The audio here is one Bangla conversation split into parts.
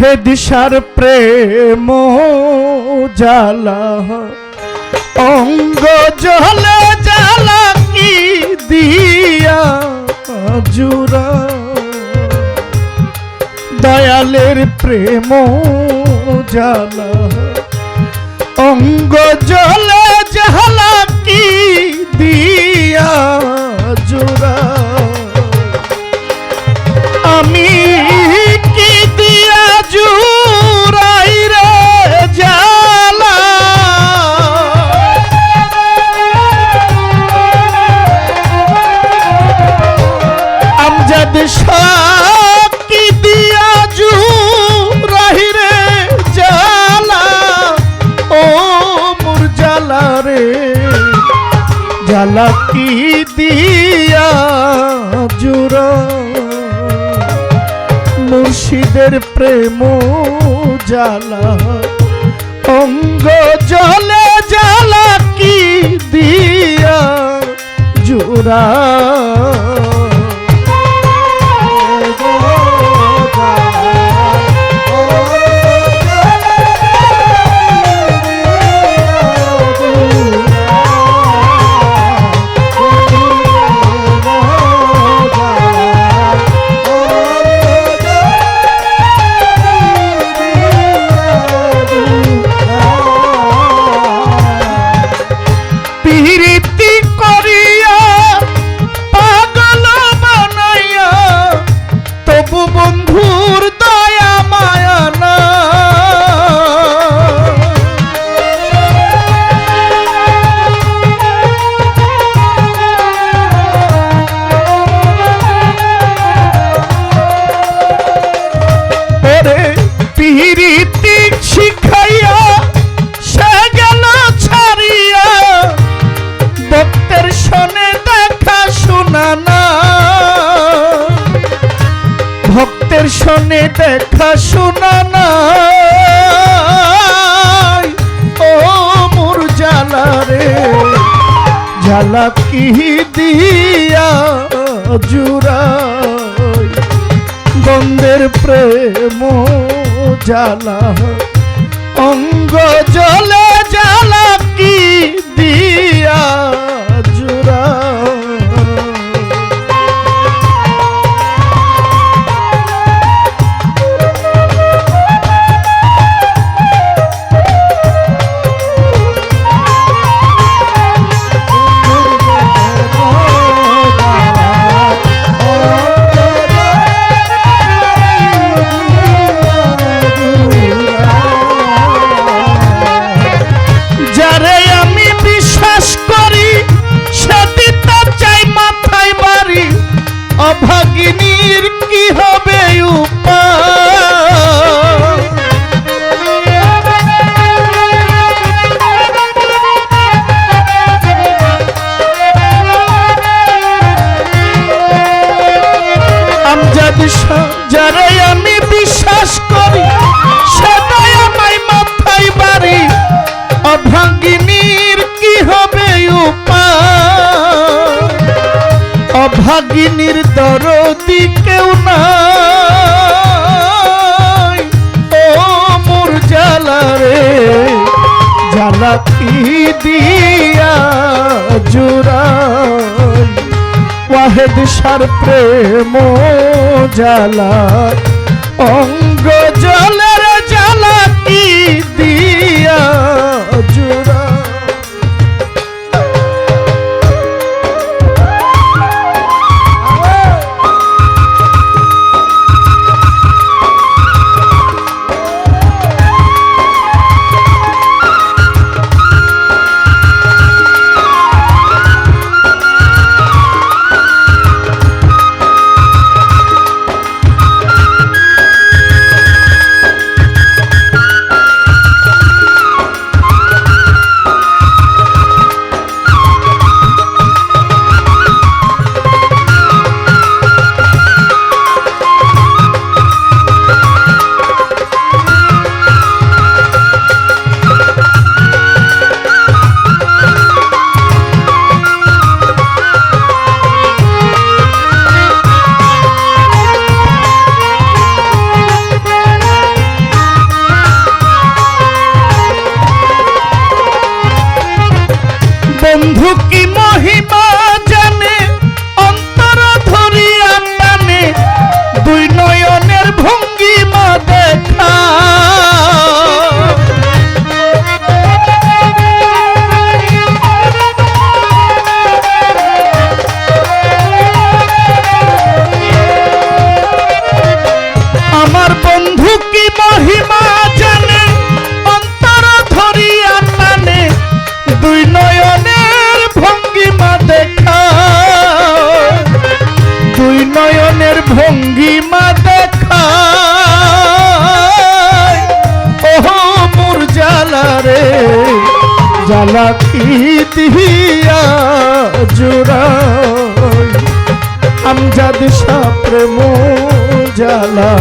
অহে দিশার প্রেম জালা অঙ্গ জলে জালা কি দিয়া জুরা দয়ালের প্রেম জালা অঙ্গ জলে জালা কি দিয়া জোড়া জালা কি দিয়া জুড়া। মুর্শিদের প্রেম জালা অঙ্গ জলে জালা কি দিয়া জোড়া। দেখা শোনা না ও মোর জালা রে জালা কি দিয়া জুড়াই? বন্দের প্রেম জালা অঙ্গ জলে জালা কি দিয়া আমজাদ শাহ যারে আমি বিশ্বাস করি, সেটাই আমায় মাথায় বাড়ি। অভাগিনীর কি হবে উপায়? অভাগিনীর দরদি কেউ জালা কি দিয়া জুড়াই ওয়াহেদ সার প্রেম জালা অঙ্গ ভঙ্গিমা দেখায়। ওহো মোর জ্বালা রে জ্বালা কি দিয়া জোড়াই আমজাদ সাপ্রেম জ্বালা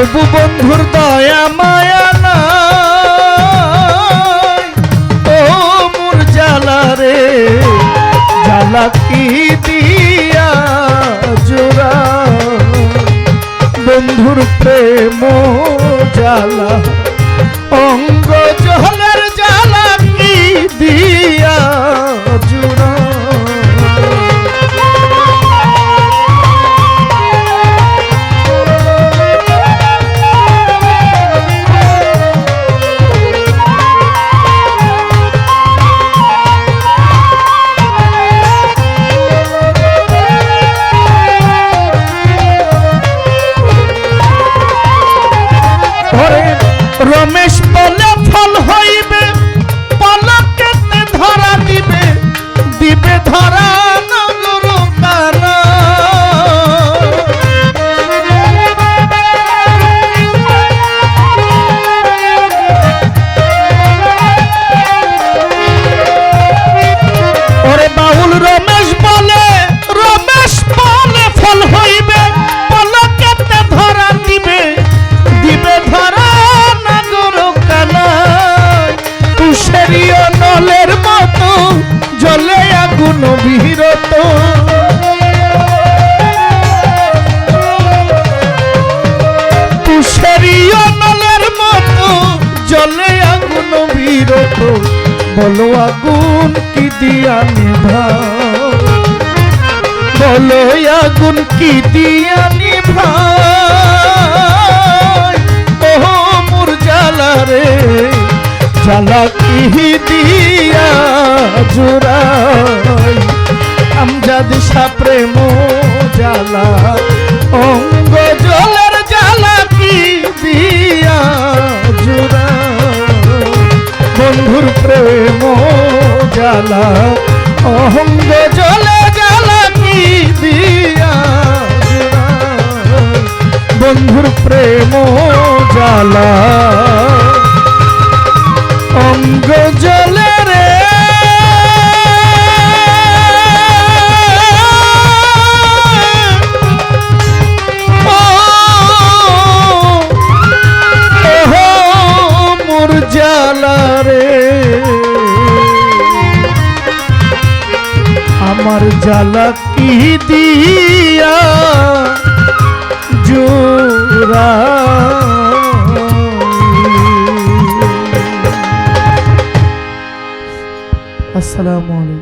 তবু বন্ধুর দয়া মায়া নাই। ও মোর জালা রে জালা কি দিয়া জোড়া? বন্ধুর প্রেম জ্বালা, অঙ্গ জলের নলের মতো, জলে আগুন বিরত। বলো আগুন কি দিয়া নিভা? বলো আগুন কি দিয়া নিভা? ওহো মোর রে কি দিয়া আমজাদ সাপ্রেম জ্বালা অঙ্গ জলের জ্বালা কি দিয়া জুড়া। বন্ধুর প্রেম জ্বালা অঙ্গ জলে জালা রে। আমার জালা কি দিয়া জুরা আসসালামু আলাইকুম।